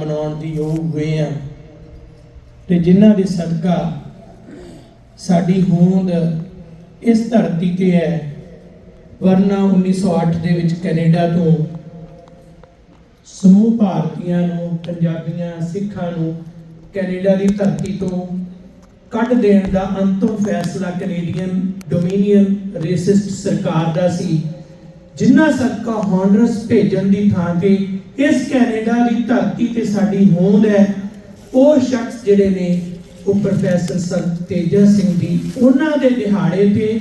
ਮਨਾਉਣ ਦੀ ਯੋਗ ਹੋਏ ਆ। ਤੇ ਜਿਨ੍ਹਾਂ ਦੇ ਸਦਕਾ ਸਾਡੀ ਹੋਂਦ ਇਸ ਧਰਤੀ ਤੇ ਹੈ, ਵਰਨਾ 1908 ਦੇ ਵਿੱਚ ਕੈਨੇਡਾ ਤੋਂ ਸਮੂਹ ਭਾਰਤੀਆਂ ਨੂੰ, ਪੰਜਾਬੀਆਂ, ਸਿੱਖਾਂ ਨੂੰ ਕੈਨੇਡਾ ਦੀ ਧਰਤੀ ਤੋਂ ਕੱਢ ਦੇਣ ਦਾ ਅੰਤਮ ਫੈਸਲਾ ਕੈਨੇਡੀਅਨ ਡੋਮੀਨੀਅਨ ਰੇਸਿਸਟ ਸਰਕਾਰ ਦਾ ਸੀ। ਜਿਨ੍ਹਾਂ ਸਦਕਾ ਹੌਂਡਰਸ ਭੇਜਣ ਦੀ ਥਾਂ ਤੇ ਇਸ ਕੈਨੇਡਾ ਦੀ ਧਰਤੀ ਤੇ ਸਾਡੀ ਹੋਂਦ ਹੈ, ਉਹ ਸ਼ਖਸ ਜਿਹੜੇ ਨੇ ਉਹ ਪ੍ਰੋਫੈਸਰ ਸੰਤ ਤੇਜਾ ਸਿੰਘ ਦੀ ਉਹਨਾਂ ਦੇ ਦਿਹਾੜੇ ਤੇ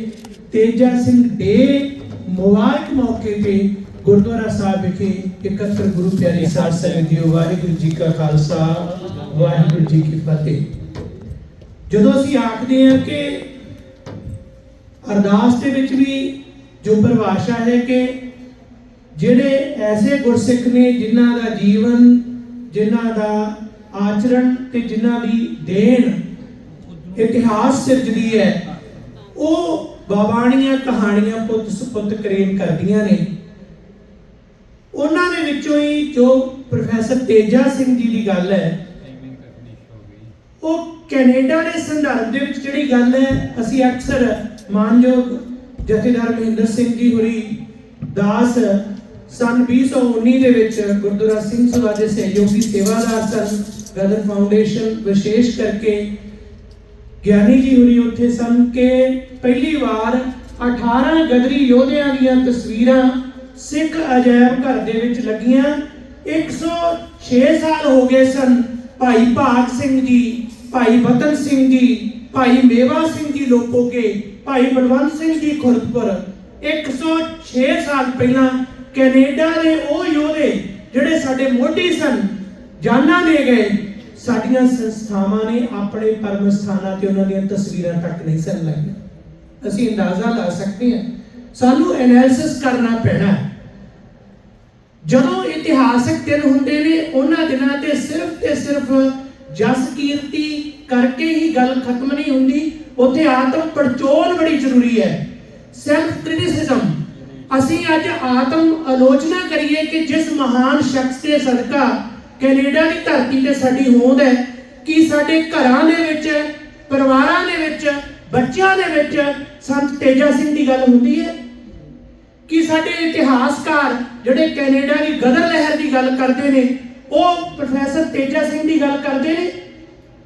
ਤੇਜਾ ਸਿੰਘ ਡੇ ਮੁਬਾਰਕ ਮੌਕੇ ਤੇ ਗੁਰਦੁਆਰਾ ਸਾਹਿਬ ਵਿਖੇ ਇਕੱਤਰ ਗੁਰੂ ਪਿਆਰੇ ਸਾਧ ਸੰਗਤ ਜੀ, ਵਾਹਿਗੁਰੂ ਜੀ ਕਾ ਖਾਲਸਾ, ਵਾਹਿਗੁਰੂ ਜੀ ਕੀ ਫਤਿਹ। ਜਦੋਂ ਅਸੀਂ ਆਖਦੇ ਹਾਂ ਕਿ ਅਰਦਾਸ ਦੇ ਵਿੱਚ ਵੀ ਜੋ ਪਰਿਭਾਸ਼ਾ ਹੈ ਕਿ ਜਿਹੜੇ ਐਸੇ ਗੁਰਸਿੱਖ ਨੇ ਜਿਨ੍ਹਾਂ ਦਾ ਜੀਵਨ, ਜਿਨ੍ਹਾਂ ਦਾ ਆਚਰਣ ਤੇ ਜਿਨ੍ਹਾਂ ਦੀ ਦੇਣ ਇਤਿਹਾਸ ਸਿਰਜਦੀ ਹੈ, ਉਹ ਬਾਬਾਣੀਆਂ ਕਹਾਣੀਆਂ ਪੁੱਤ ਸੁਪੁੱਤ ਕਰੇਮ ਕਰਦੀਆਂ ਨੇ। ਉਹਨਾਂ ਦੇ ਵਿੱਚੋਂ ਹੀ ਜੋ ਪ੍ਰੋਫੈਸਰ ਤੇਜਾ ਸਿੰਘ ਜੀ ਦੀ ਗੱਲ ਹੈ, ਉਹ ਕੈਨੇਡਾ ਦੇ ਸੰਦਰਭ ਦੇ ਵਿੱਚ ਜਿਹੜੀ ਗੱਲ ਹੈ, ਅਸੀਂ ਅਕਸਰ ਮਾਨਯੋਗ ਜਥੇਦਾਰ ਮਹਿੰਦਰ ਸਿੰਘ ਜੀ ਹੋਰੀ, ਦਾਸ ਸਨ 2019 ਦੇ ਵਿੱਚ ਗੁਰਦੁਆਰਾ ਸਿੰਘ ਸਭਾ ਦੇ ਸਹਿਯੋਗੀ ਸੇਵਾਦਾਰ ਸਨ। ਗਦਰ ਫਾਊਂਡੇਸ਼ਨ ਵਿਸ਼ੇਸ਼ ਕਰਕੇ ਗਿਆਨੀ ਜੀ ਹੋਰੀ ਉੱਥੇ ਸਨ ਕਿ ਪਹਿਲੀ ਵਾਰ 18 ਗਦਰੀ ਯੋਧਿਆਂ ਦੀਆਂ ਤਸਵੀਰਾਂ ਸਿੱਖ ਅਜਾਇਬ ਘਰ ਦੇ ਵਿੱਚ ਲੱਗੀਆਂ। 106 ਸਾਲ ਹੋ ਗਏ ਸਨ ਭਾਈ ਭਾਗ ਸਿੰਘ ਜੀ, ਭਾਈ ਬਤਨ ਸਿੰਘ ਜੀ, ਭਾਈ ਮੇਵਾ ਸਿੰਘ ਜੀ ਲੋਪੋਕੇ ਭਾਈ ਬਲਵੰਤ ਸਿੰਘ ਜੀ ਖੁਰਦਪੁਰ 106 ਸਾਲ ਪਹਿਲਾਂ ਕੈਨੇਡਾ ਦੇ ਉਹ ਯੋਧੇ ਜਿਹੜੇ ਸਾਡੇ ਮੋਢੀ ਸਨ, ਜਾਨਾਂ ਦੇ ਗਏ। ਸਾਡੀਆਂ ਸੰਸਥਾਵਾਂ ਨੇ ਆਪਣੇ ਪਰਮ ਸਥਾਨਾਂ ਤੇ ਉਹਨਾਂ ਦੀਆਂ ਤਸਵੀਰਾਂ ਤੱਕ ਨਹੀਂ ਸਨ ਲਾਈਆਂ। ਅਸੀਂ ਅੰਦਾਜ਼ਾ ਲਾ ਸਕਦੇ ਹਾਂ, ਸਾਨੂੰ ਐਨਾਲਿਸਿਸ ਕਰਨਾ ਪੈਣਾ ਜਦੋਂ ਇਤਿਹਾਸਕ ਦਿਨ ਹੁੰਦੇ ਨੇ, ਉਹਨਾਂ ਦਿਨਾਂ ਤੇ ਸਿਰਫ ਤੇ ਸਿਰਫ ਜਸ ਕੀਰਤੀ ਕਰਕੇ ਹੀ ਗੱਲ ਖਤਮ ਨਹੀਂ ਹੁੰਦੀ ਉੱਥੇ ਆਤਮ ਪੜਚੋਲ ਬੜੀ ਜ਼ਰੂਰੀ ਹੈ। ਸੈਲਫ ਕ੍ਰਿਟਿਸਿਜ਼ਮ ਅਸੀਂ ਅੱਜ ਆਤਮ ਆਲੋਚਨਾ ਕਰੀਏ ਕਿ ਜਿਸ ਮਹਾਨ ਸ਼ਖਸ ਦੇ ਸਦਕਾ ਕੈਨੇਡਾ ਦੀ ਧਰਤੀ ਤੇ ਸਾਡੀ ਹੋਂਦ ਹੈ, ਕਿ ਸਾਡੇ ਘਰਾਂ ਦੇ ਵਿੱਚ, ਪਰਿਵਾਰਾਂ ਦੇ ਵਿੱਚ, ਬੱਚਿਆਂ ਦੇ ਵਿੱਚ ਸੰਤ ਤੇਜਾ ਸਿੰਘ ਦੀ ਗੱਲ ਹੁੰਦੀ ਹੈ? ਕਿ ਸਾਡੇ ਇਤਿਹਾਸਕਾਰ ਜਿਹੜੇ ਕੈਨੇਡਾ ਦੀ ਗਦਰ ਲਹਿਰ ਦੀ ਗੱਲ ਕਰਦੇ ਨੇ, ਉਹ ਪ੍ਰੋਫੈਸਰ ਤੇਜਾ ਸਿੰਘ ਦੀ ਗੱਲ ਕਰਦੇ ਨੇ?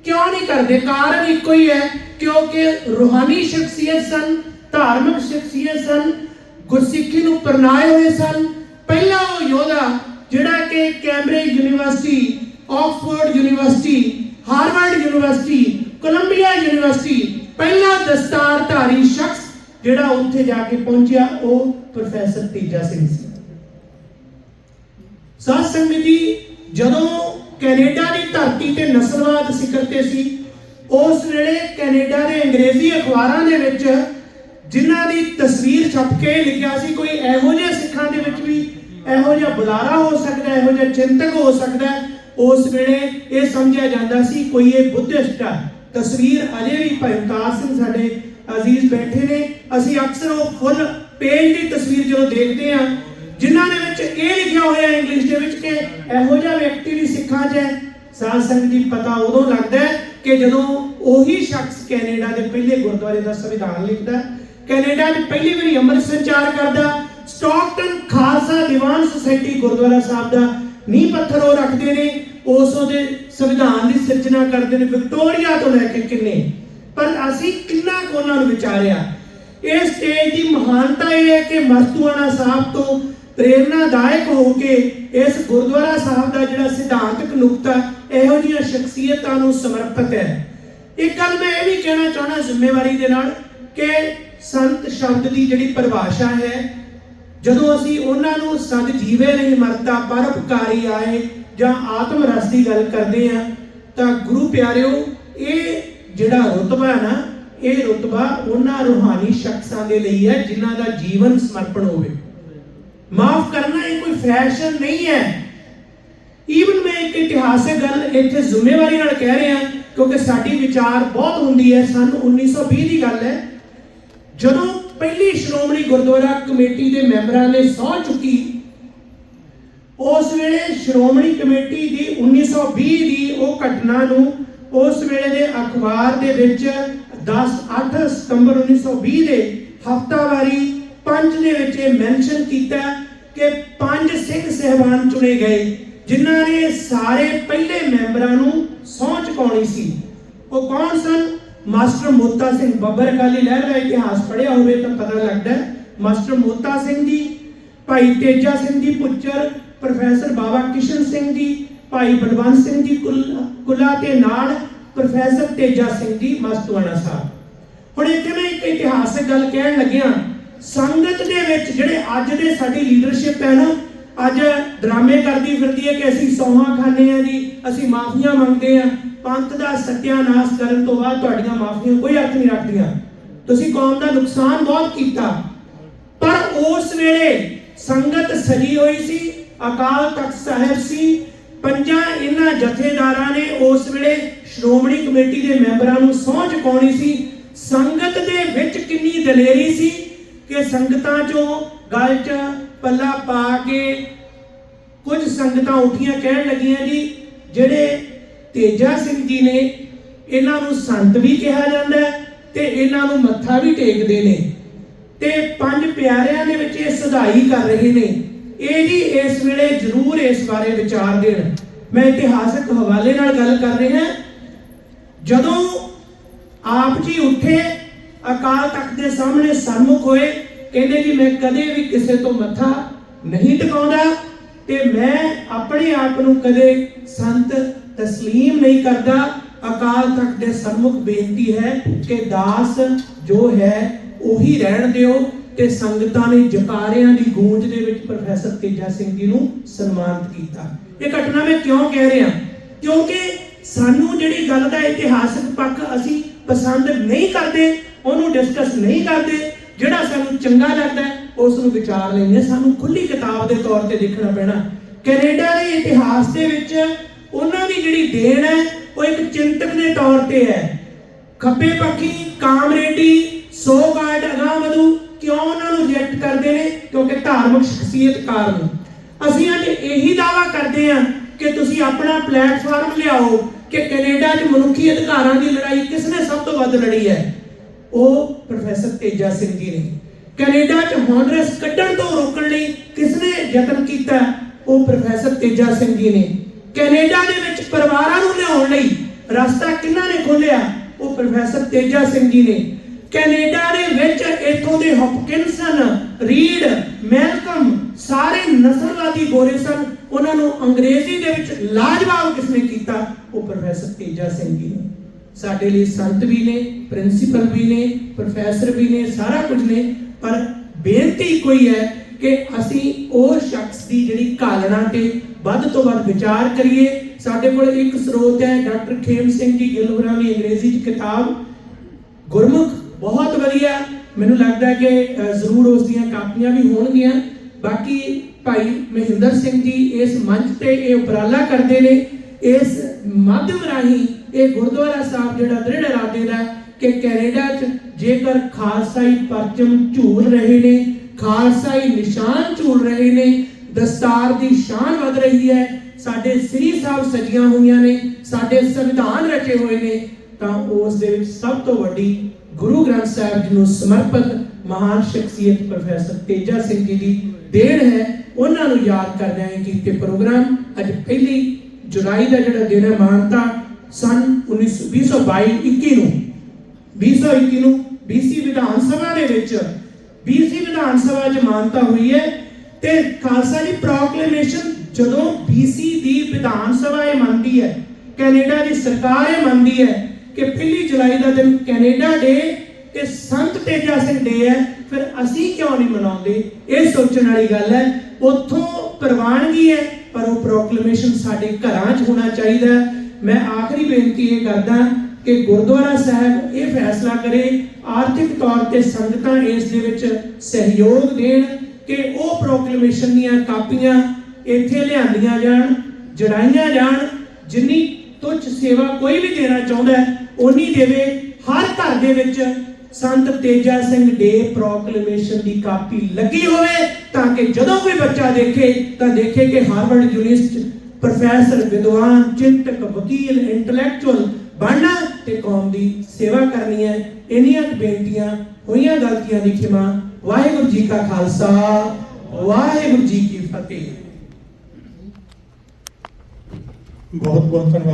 ਕਿਉਂ ਨਹੀਂ ਕਰਦੇ? ਕਾਰਨ ਇੱਕੋ ਹੀ ਹੈ, ਕਿਉਂਕਿ ਰੂਹਾਨੀ ਸ਼ਖਸੀਅਤ ਸਨ, ਧਾਰਮਿਕ ਸ਼ਖਸੀਅਤ ਸਨ, ਗੁਰਸਿੱਖੀ ਨੂੰ ਪਰਨਾਏ ਹੋਏ ਸਨ। ਪਹਿਲਾ ਉਹ ਯੋਧਾ, ਜਿਹੜਾ ਕਿ Cambridge University, Oxford University, Harvard University, Columbia University, ਪਹਿਲਾ ਦਸਤਾਰਧਾਰੀ ਸ਼ਖਸ ਜਿਹੜਾ ਉੱਥੇ ਜਾ ਕੇ ਪਹੁੰਚਿਆ, ਉਹ ਪ੍ਰੋਫੈਸਰ ਤੇਜਾ ਸਿੰਘ ਸੀ। ਸਾਧ ਸੰਗਤ ਜੀ, ਜਦੋਂ ਕੈਨੇਡਾ ਦੀ ਧਰਤੀ ਤੇ ਨਸਲਵਾਦ ਸਿਖਰ ਤੇ ਸੀ। ਉਸ ਵੇਲੇ ਕੈਨੇਡਾ ਦੇ ਅੰਗਰੇਜ਼ੀ ਅਖਬਾਰਾਂ ਦੇ ਵਿੱਚ ਜਿਨ੍ਹਾਂ ਦੀ ਤਸਵੀਰ ਛਪ ਕੇ ਲਿਖਿਆ ਸੀ, ਕੋਈ ਇਹੋ ਜਿਹੇ ਸਿੱਖਾਂ ਦੇ ਵਿੱਚ ਵੀ ਇਹੋ ਜਿਹਾ ਬੁਲਾਰਾ ਹੋ ਸਕਦਾ, ਇਹੋ ਜਿਹਾ ਚਿੰਤਕ ਹੋ ਸਕਦਾ, ਉਸ ਵੇਲੇ ਇਹ ਸਮਝਿਆ ਜਾਂਦਾ ਸੀ, ਕੋਈ ਇਹ ਬੁੱਧਿਸਟ ਹੈ ਤਸਵੀਰ ਅਜੇ ਵੀ ਭਾਈ ਸਿੰਘ ਸਾਡੇ ਅਜ਼ੀਜ਼ ਬੈਠੇ ਨੇ। ਅਸੀਂ ਅਕਸਰ ਉਹ ਫੁੱਲ ਪੇਜ ਦੀ ਤਸਵੀਰ ਜਦੋਂ ਦੇਖਦੇ ਹਾਂ ਜਿਨ੍ਹਾਂ ਦੇ ਵਿੱਚ ਇਹ ਲਿਖਿਆ ਹੋਇਆ ਹੈ ਇੰਗਲਿਸ਼ ਦੇ ਵਿੱਚ ਕਿ ਇਹੋ ਜਿਹਾ ਵਿਅਕਤੀ ਵੀ ਸਿੱਖਾਂ 'ਚ ਹੈ। ਸਾਧ ਸੰਗਤ ਜੀ ਪਤਾ ਉਦੋਂ ਲੱਗਦਾ ਹੈ ਕਿ ਜਦੋਂ ਉਹੀ ਸ਼ਖਸ ਕੈਨੇਡਾ ਦੇ ਪਹਿਲੇ ਗੁਰਦੁਆਰੇ ਦਾ ਸੰਵਿਧਾਨ ਲਿਖਦਾ ਕੈਨੇਡਾ 'ਚ ਪਹਿਲੀ ਵਾਰੀ ਅੰਮ੍ਰਿਤ ਸੰਚਾਰ ਕਰਦਾ ਸਟਾਕਟਨ ਖਾਲਸਾ ਦੀਵਾਨ ਸੁਸਾਇਟੀ ਗੁਰਦੁਆਰਾ ਸਾਹਿਬ ਦਾ ਨੀਂਹ ਪੱਥਰ ਉਹ ਰੱਖਦੇ ਨੇ, ਉਸ ਉਹਦੇ ਸੰਵਿਧਾਨ ਦੀ ਸਿਰਜਣਾ ਕਰਦੇ ਨੇ, ਵਿਕਟੋਰੀਆ ਤੋਂ ਲੈ ਕੇ ਕਿੰਨੇ। ਪਰ ਅਸੀਂ ਕਿੰਨਾ ਕੁ ਉਹਨਾਂ ਨੂੰ ਵਿਚਾਰਿਆ। ਇਸ ਸਟੇਜ ਦੀ ਮਹਾਨਤਾ ਇਹ ਹੈ ਕਿ ਮਸਤੂਆਣਾ ਸਾਹਿਬ ਤੋਂ ਪ੍ਰੇਰਨਾਦਾਇਕ ਹੋ ਕੇ ਇਸ ਗੁਰਦੁਆਰਾ ਸਾਹਿਬ ਦਾ ਜਿਹੜਾ ਸਿਧਾਂਤਕ ਨੁਕਤਾ ਇਹੋ ਜਿਹੀਆਂ ਸ਼ਖਸੀਅਤਾਂ ਨੂੰ ਸਮਰਪਿਤ ਹੈ। ਇੱਕ ਗੱਲ ਮੈਂ ਇਹ ਵੀ ਕਹਿਣਾ ਚਾਹਣਾ ਜ਼ਿੰਮੇਵਾਰੀ ਦੇ ਨਾਲ ਕਿ ਸੰਤ ਸ਼ਬਦ ਦੀ ਜਿਹੜੀ ਪਰਿਭਾਸ਼ਾ ਹੈ, ਜਦੋਂ ਅਸੀਂ ਉਹਨਾਂ ਨੂੰ ਸਦ ਜੀਵੇ ਨਹੀਂ ਮਰਤਾ, ਪਰਉਪਕਾਰੀ ਆਏ ਜਾਂ ਆਤਮ ਰਸ ਦੀ ਗੱਲ ਕਰਦੇ ਆ ਤਾਂ ਗੁਰੂ ਪਿਆਰਿਓ, ਇਹ ਜਿਹੜਾ ਰੁਤਬਾ ਹੈ ਨਾ, ਇਹ ਰੁਤਬਾ ਉਹਨਾਂ ਰੂਹਾਨੀ ਸ਼ਖਸਾਂ ਦੇ ਲਈ ਹੈ ਜਿਨ੍ਹਾਂ ਦਾ ਜੀਵਨ ਸਮਰਪਣ ਹੋਵੇ। ਮਾਫ ਕਰਨਾ ਇਹ ਕੋਈ ਫੈਸ਼ਨ ਨਹੀਂ ਹੈ। ਈਵਨ ਮੈਂ ਇੱਕ ਇਤਿਹਾਸਿਕ ਗੱਲ ਇੱਥੇ ਜ਼ਿੰਮੇਵਾਰੀ ਨਾਲ ਕਹਿ ਰਿਹਾ, ਕਿਉਂਕਿ ਸਾਡੀ ਵਿਚਾਰ ਬਹੁਤ ਹੁੰਦੀ ਹੈ, ਸਨ 1920 ਦੀ ਗੱਲ ਹੈ। ਜਦੋਂ ਪਹਿਲੀ ਸ਼੍ਰੋਮਣੀ ਗੁਰਦੁਆਰਾ ਕਮੇਟੀ ਦੇ ਮੈਂਬਰਾਂ ਨੇ ਸਹੁੰ ਚੁੱਕੀ, ਉਸ ਵੇਲੇ ਸ਼੍ਰੋਮਣੀ ਕਮੇਟੀ ਦੀ 1920 ਦੀ ਉਹ ਘਟਨਾ ਨੂੰ ਉਸ ਵੇਲੇ ਦੇ ਅਖਬਾਰ ਦੇ ਵਿੱਚ 10 8 ਸਤੰਬਰ 1920 ਦੇ ਹਫਤਾਵਾਰੀ ਪੰਜ ਦੇ ਵਿੱਚ ਇਹ ਮੈਂਸ਼ਨ ਕੀਤਾ ਕਿ ਪੰਜ ਸਿੰਘ ਸਹਿਬਾਨ ਚੁਣੇ ਗਏ, ਜਿਨ੍ਹਾਂ ਨੇ ਸਾਰੇ ਪਹਿਲੇ ਮੈਂਬਰਾਂ ਨੂੰ ਸਹੁੰ ਚੁਕਾਉਣੀ ਸੀ। ਉਹ ਕੌਣ ਸਨ? ਮਾਸਟਰ ਮੋਤਾ ਸਿੰਘ ਬੱਬਰ ਅਕਾਲੀ ਲਹਿਰ ਦਾ ਇਤਿਹਾਸ ਪੜ੍ਹਿਆ ਹੋਵੇ ਤਾਂ ਪਤਾ ਲੱਗਦਾ ਮਾਸਟਰ ਮੋਤਾ ਸਿੰਘ ਜੀ, ਭਾਈ ਤੇਜਾ ਸਿੰਘ ਜੀ ਪੁੱਚਰ ਪ੍ਰੋਫੈਸਰ ਬਾਬਾ ਕਿਸ਼ਨ ਸਿੰਘ ਜੀ, ਭਾਈ ਬਲਵੰਤ ਸਿੰਘ ਜੀ ਕੁਲਾ, ਕੁੱਲਾ ਤੇ ਨਾਲ ਪ੍ਰੋਫੈਸਰ ਤੇਜਾ ਸਿੰਘ ਜੀ ਮਸਤਵਾਣਾ ਸਾਹਿਬ। ਹੁਣ ਇੱਥੇ ਮੈਂ ਇੱਕ ਇਤਿਹਾਸਕ ਗੱਲ ਕਹਿਣ ਲੱਗਿਆ ਸੰਗਤ ਦੇ ਵਿੱਚ ਜਿਹੜੇ ਅੱਜ ਦੇ ਸਾਡੀ ਲੀਡਰਸ਼ਿਪ ਹੈ ਨਾ, ਅੱਜ ਡਰਾਮੇ ਕਰਦੀ ਫਿਰਦੀ ਹੈ ਕਿ ਅਸੀਂ ਸੌਹਾਂ ਖਾਂਦੇ ਆ ਜੀ, ਅਸੀਂ ਮਾਫੀਆਂ ਮੰਗਦੇ ਆ ਪੰਥ ਦਾ ਸਤਿਆਨਾਸ਼ ਕਰਨ ਤੋਂ ਬਾਅਦ ਤੁਹਾਡੀਆਂ ਮਾਫੀਆਂ ਕੋਈ ਅਰਥ ਨਹੀਂ ਰੱਖਦੀਆਂ। ਤੁਸੀਂ ਕੌਮ ਦਾ ਨੁਕਸਾਨ ਬਹੁਤ ਕੀਤਾ। ਪਰ ਉਸ ਵੇਲੇ ਸੰਗਤ ਸਜੀ ਹੋਈ ਸੀ, ਅਕਾਲ ਤਖਤ ਸਾਹਿਬ ਸੀ, ਪੰਜਾਂ ਇਹਨਾਂ ਜਥੇਦਾਰਾਂ ਨੇ ਉਸ ਵੇਲੇ ਸ਼੍ਰੋਮਣੀ ਕਮੇਟੀ ਦੇ ਮੈਂਬਰਾਂ ਨੂੰ ਸਹੁੰ ਚੁਕਾਉਣੀ ਸੀ। ਸੰਗਤ ਦੇ ਵਿੱਚ ਕਿੰਨੀ ਦਲੇਰੀ ਸੀ ਕਿ ਸੰਗਤਾਂ ਚੋਂ ਗੱਲ 'ਚ ਪੱਲਾ ਪਾ ਕੇ ਕੁਝ ਸੰਗਤਾਂ ਉੱਠੀਆਂ ਕਹਿਣ ਲੱਗੀਆਂ ਜੀ, ਜਿਹੜੇ ਤੇਜਾ ਸਿੰਘ ਜੀ ਨੇ, ਇਹਨਾਂ ਨੂੰ ਸੰਤ ਵੀ ਕਿਹਾ ਜਾਂਦਾ ਹੈ ਤੇ ਇਹਨਾਂ ਨੂੰ ਮੱਥਾ ਵੀ ਟੇਕਦੇ ਨੇ। ਤੇ ਪੰਜ ਪਿਆਰਿਆਂ ਦੇ ਵਿੱਚ ਇਹ ਸਦਾਈ ਕਰ ਰਹੇ ਨੇ। ਇਹ ਜੀ ਇਸ ਵੇਲੇ ਜ਼ਰੂਰ ਇਸ ਬਾਰੇ ਵਿਚਾਰ ਦੇਣ। ਮੈਂ ਇਤਿਹਾਸਕ ਹਵਾਲੇ ਨਾਲ ਗੱਲ ਕਰ ਰਿਹਾ। ਜਦੋਂ ਆਪ ਜੀ ਉੱਠੇ ਅਕਾਲ ਤਖਤ ਦੇ ਸਾਹਮਣੇ ਸਨਮੁਖ ਹੋਏ, ਕਹਿੰਦੇ ਜੀ ਮੈਂ ਕਦੇ ਵੀ ਕਿਸੇ ਤੋਂ ਮੱਥਾ ਨਹੀਂ ਟਿਕਾਉਂਦਾ ਤੇ ਮੈਂ ਆਪਣੇ ਆਪ ਨੂੰ ਕਦੇ ਸੰਤ ਤਸਲੀਮ ਨਹੀਂ ਕਰਦਾ। ਅਕਾਲ ਤਖਤ ਦੇ ਸਨਮੁਖ ਬੇਨਤੀ ਹੈ ਕਿ ਦਾਸ ਜੋ ਹੈ, ਉਹੀ ਰਹਿਣ ਦਿਓ ਤੇ ਸੰਗਤਾਂ ਨੇ ਜਕਾਰਿਆਂ ਦੀ ਗੂੰਜ ਦੇ ਵਿੱਚ ਪ੍ਰੋਫੈਸਰ ਤੇਜਾ ਸਿੰਘ ਜੀ ਨੂੰ ਸਨਮਾਨਿਤ ਕੀਤਾ। ਇਹ ਘਟਨਾ ਮੈਂ ਕਿਉਂ ਕਹਿ ਰਿਹਾ? ਕਿਉਂਕਿ ਸਾਨੂੰ ਜਿਹੜੀ ਗੱਲ ਦਾ ਇਤਿਹਾਸਕ ਪੱਖ ਅਸੀਂ ਪਸੰਦ ਨਹੀਂ ਕਰਦੇ ਉਹਨੂੰ ਡਿਸਕਸ ਨਹੀਂ ਕਰਦੇ ਜਿਹੜਾ ਸਾਨੂੰ ਚੰਗਾ ਲੱਗਦਾ ਹੈ, ਉਸ ਨੂੰ ਵਿਚਾਰ ਲੈਂਦੇ ਸਾਨੂੰ ਖੁੱਲੀ ਕਿਤਾਬ ਦੇ ਤੌਰ ਤੇ ਦੇਖਣਾ ਪੈਣਾ। ਕੈਨੇਡਾ ਦੇ ਇਤਿਹਾਸ ਦੇ ਵਿੱਚ ਉਹਨਾਂ ਦੀ ਜਿਹੜੀ ਦੇਣ ਹੈ ਉਹ ਇੱਕ ਚਿੰਤਕ ਦੇ ਤੌਰ ਤੇ ਹੈ। ਖੱਬੇ ਪੱਖੀ ਕਾਮਰੇਡੀ ਸੋਗਾਰਡ ਅਗਾਮਦੂ ਕਿਉਂ ਉਹਨਾਂ ਨੂੰ ਰਿਜੈਕਟ ਕਰਦੇ ਨੇ? ਕਿਉਂਕਿ ਧਾਰਮਿਕ ਸ਼ਖਸੀਅਤ ਕਾਰਨ। ਅਸੀਂ ਅੱਜ ਇਹੀ ਦਾਵਾ ਕਰਦੇ ਹਾਂ ਕਿ ਤੁਸੀਂ ਆਪਣਾ ਪਲੇਟਫਾਰਮ ਲਿਆਓ ਕਿ ਕੈਨੇਡਾ 'ਚ ਮਨੁੱਖੀ ਅਧਿਕਾਰਾਂ ਦੀ ਲੜਾਈ ਕਿਸ ਨੇ ਸਭ ਤੋਂ ਵੱਧ ਲੜੀ ਹੈ? ਉਹ ਪ੍ਰੋਫੈਸਰ ਤੇਜਾ ਸਿੰਘ ਜੀ ਨੇ। ਕੈਨੇਡਾ 'ਚ ਹੌਨਰਸ ਕੱਢਣ ਤੋਂ ਰੋਕਣ ਲਈ ਕਿਸ ਯਤਨ ਕੀਤਾ? ਉਹ ਪ੍ਰੋਫੈਸਰ ਤੇਜਾ ਸਿੰਘ ਜੀ ਨੇ। ਕੈਨੇਡਾ ਦੇ ਵਿੱਚ ਪਰਿਵਾਰਾਂ ਨੂੰ ਲਿਆਉਣ ਲਈ ਰਸਤਾ ਕਿਹਨਾਂ ਨੇ ਖੋਲ੍ਹਿਆ? ਉਹ ਪ੍ਰੋਫੈਸਰ ਤੇਜਾ ਸਿੰਘ ਜੀ ਨੇ। ਕੈਨੇਡਾ ਦੇ ਵਿੱਚ ਇੱਥੋਂ ਦੇ ਹੌਪਕਿੰਸਨ, ਰੀਡ, ਮੈਲਕਮ ਸਾਰੇ ਨਸਲਵਾਦੀ ਗੋਰੇ ਸਨ। ਉਹਨਾਂ ਨੂੰ ਅੰਗਰੇਜ਼ੀ ਦੇ ਵਿੱਚ ਲਾਜਵਾਬ ਕਿਸਨੇ ਕੀਤਾ? ਉਹ ਪ੍ਰੋਫੈਸਰ ਤੇਜਾ ਸਿੰਘ ਜੀ ਨੇ। ਸਾਡੇ ਲਈ ਸੰਤ ਵੀ ਨੇ ਪ੍ਰਿੰਸੀਪਲ ਵੀ ਨੇ ਪ੍ਰੋਫੈਸਰ ਵੀ ਨੇ, ਸਾਰਾ ਕੁਝ ਨੇ, ਪਰ ਬੇਨਤੀ ਕੋਈ ਹੈ ਕਿ ਅਸੀਂ ਉਹ ਸ਼ਖਸ ਦੀ ਜਿਹੜੀ ਕਾਲਣਾ ਤੇ ਵੱਧ ਤੋਂ ਵੱਧ ਵਿਚਾਰ ਕਰੀਏ। ਸਾਡੇ ਕੋਲ ਇੱਕ ਸਰੋਤ ਹੈ ਡਾਕਟਰ ਖੇਮ ਸਿੰਘ ਜੀ ਗਿੱਲ ਹੋਰਾਂ ਦੀ ਅੰਗਰੇਜ਼ੀ ਚ ਕਿਤਾਬ। ਗੁਰਮੁਖ, ਬਹੁਤ ਵਧੀਆ। ਮੈਨੂੰ ਲੱਗਦਾ ਕਿ ਜ਼ਰੂਰ ਉਸ ਦੀਆਂ ਕਾਪੀਆਂ ਵੀ ਹੋਣਗੀਆਂ। ਬਾਕੀ ਭਾਈ ਮਹਿੰਦਰ ਸਿੰਘ ਜੀ ਇਸ ਮੰਚ ਤੇ ਇਹ ਉਪਰਾਲਾ ਕਰਦੇ ਨੇ। ਇਸ ਮਾਧਿਅਮ ਰਾਹੀਂ ਇਹ ਗੁਰਦੁਆਰਾ ਸਾਹਿਬ ਜਿਹੜਾ ਦ੍ਰਿੜ ਇਰਾਦੇ ਦਾ ਕਿ ਕੈਨੇਡਾ 'ਚ ਜੇਕਰ ਖਾਲਸਾਈ ਪਰਚਮ ਝੂਲ ਰਹੇ ਨੇ, ਖਾਲਸਾਈ ਨਿਸ਼ਾਨ ਝੂਲ ਰਹੇ ਨੇ, ਦਸਤਾਰ ਦੀ ਸ਼ਾਨ ਵਧ ਰਹੀ ਹੈ, ਸਾਡੇ ਸ੍ਰੀ ਸਾਹਿਬ ਸਜੀਆਂ ਹੋਈਆਂ ਨੇ, ਸਾਡੇ ਸੰਵਿਧਾਨ ਰਚੇ ਹੋਏ ਨੇ, ਤਾਂ ਉਸ ਦੇ ਵਿੱਚ ਸਭ ਤੋਂ ਵੱਡੀ ਗੁਰੂ ਗ੍ਰੰਥ ਸਾਹਿਬ ਜੀ ਨੂੰ ਸਮਰਪਿਤ ਮਹਾਨ ਸ਼ਖਸੀਅਤ ਪ੍ਰੋਫੈਸਰ ਤੇਜਾ ਸਿੰਘ ਜੀ ਦੀ ਦੇਣ ਹੈ। ਉਹਨਾਂ ਨੂੰ ਯਾਦ ਕਰਦਿਆਂ ਕਿ ਕੀਤੇ ਪ੍ਰੋਗਰਾਮ ਅੱਜ ਪਹਿਲੀ ਜੁਲਾਈ ਦਾ ਜਿਹੜਾ ਦਿਨ ਹੈ, ਮਾਨਤਾ ਸਨ 1922 21 ਨੂੰ। 2021 ਨੂੰ BC ਵਿਧਾਨ ਸਭਾ ਦੇ ਵਿੱਚ। BC ਵਿਧਾਨ ਸਭਾ 'ਚ ਮਾਨਤਾ ਹੋਈ ਹੈ ਤੇ ਖਾਲਸਾ ਦੀ ਪ੍ਰੋਕਲੇਮੇਸ਼ਨ ਜਦੋਂ BC ਦੀ ਵਿਧਾਨ ਸਭਾ ਇਹ ਮੰਨਦੀ ਹੈ, ਕੈਨੇਡਾ ਦੀ ਸਰਕਾਰ ਇਹ ਮੰਨਦੀ ਹੈ ਕਿ ਪਹਿਲੀ ਜੁਲਾਈ ਦਾ ਦਿਨ ਕੈਨੇਡਾ ਡੇ ਤੇ ਸੰਤ ਤੇਜਾ ਸਿੰਘ ਡੇ ਹੈ, ਫਿਰ ਅਸੀਂ ਕਿਉਂ ਨਹੀਂ ਮਨਾਉਂਦੇ? ਇਹ ਸੋਚਣ ਵਾਲੀ ਗੱਲ ਹੈ, ਉੱਥੋਂ ਪ੍ਰਵਾਨਗੀ ਹੈ, ਪਰ ਉਹ ਪ੍ਰੋਕਲੇਮੇਸ਼ਨ ਸਾਡੇ ਘਰਾਂ 'ਚ ਹੋਣਾ ਚਾਹੀਦਾ ਹੈ। ਮੈਂ ਆਖਰੀ ਬੇਨਤੀ ਇਹ ਕਰਦਾ ਕਿ ਗੁਰਦੁਆਰਾ ਸਾਹਿਬ ਇਹ ਫੈਸਲਾ ਕਰੇ, ਆਰਥਿਕ ਤੌਰ ਤੇ ਸੰਗਤਾਂ ਇਸ ਦੇ ਵਿੱਚ ਸਹਿਯੋਗ ਦੇਣ ਕਿ ਉਹ ਪ੍ਰੋਕਲੇਮੇਸ਼ਨ ਦੀਆਂ ਕਾਪੀਆਂ ਇੱਥੇ ਲਿਆਂਦੀਆਂ ਜਾਣ, ਜੜਾਈਆਂ ਜਾਣ, ਜਿੰਨੀ ਤੁੱਛ ਸੇਵਾ ਕੋਈ ਵੀ ਦੇਣਾ ਚਾਹੁੰਦਾ ਹੈ ਉਨੀ ਦੇਵੇ। ਹਰ ਘਰ ਦੇ ਵਿੱਚ ਸੰਤ ਤੇਜਾ ਸਿੰਘ ਡੇ ਪ੍ਰੋਕਲੇਮੇਸ਼ਨ ਦੀ ਕਾਪੀ ਲੱਗੀ ਹੋਵੇ ਤਾਂ ਕਿ ਜਦੋਂ ਕੋਈ ਬੱਚਾ ਦੇਖੇ, ਤਾਂ ਦੇਖੇ ਕਿ ਹਾਰਵਰਡ ਯੂਨੀਵਰਸਿਟੀ ਪ੍ਰੋਫੈਸਰ ਵਿਦਵਾਨ, ਚਿੰਤਕ, ਵਕੀਲ, ਇੰਟੈਲੈਕਚੁਅਲ ਬਣਨਾ ਤੇ ਕੌਮ ਦੀ ਸੇਵਾ ਕਰਨੀ ਹੈ। ਇੰਨੀਆਂ ਬੇਨਤੀਆਂ, ਹੋਈਆਂ ਗਲਤੀਆਂ ਦੀ ਖਿਮਾ। ਵਾਹਿਗੁਰੂ ਜੀ ਕਾ ਖਾਲਸਾ, ਵਾਹਿਗੁਰੂ ਜੀ ਕੀ ਫਤਿਹ। ਬਹੁਤ ਬਹੁਤ ਧੰਨਵਾਦ।